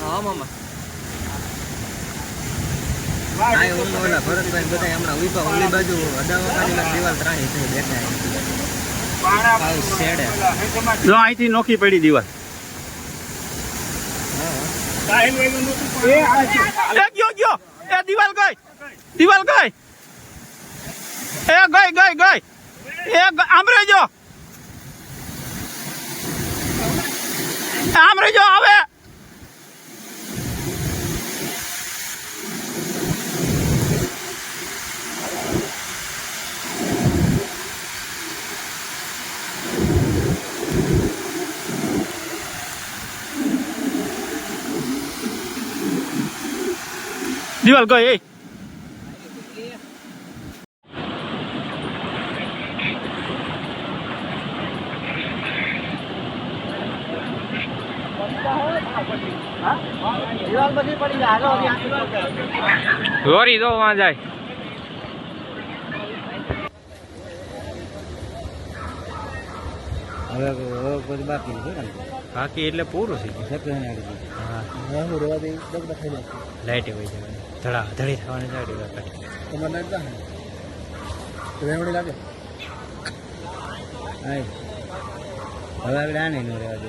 હા મામા. આ હું ઓલા ભરતભાઈ બધા હમણાં ઊભા ઓલી બાજુ અદાવાકાની દિવાલ ત્રાહી થઈ બેઠા શેડે. જો અહીંથી નોખી પડી દિવાલ. એ ગયો ગયો. દિવાલ ગઈ. દિવાલ ગઈ. એ ગઈ ગઈ ગઈ. એ આમ રહેજો. આમ રહેજો હવે. પડી જાય. હાલો લોરી દો વાં જાય. હવે હવે બાકી છે બાકી એટલે પૂરું છે સકરાને હા. દઈ થઈ જાય લાઇટ હોય જવાની. ધડા ધડી થવાની લાઈટે હોય તમારે લાગતા હે રેવડી લાગે? હવે આપણે આને નો રહેવા દે.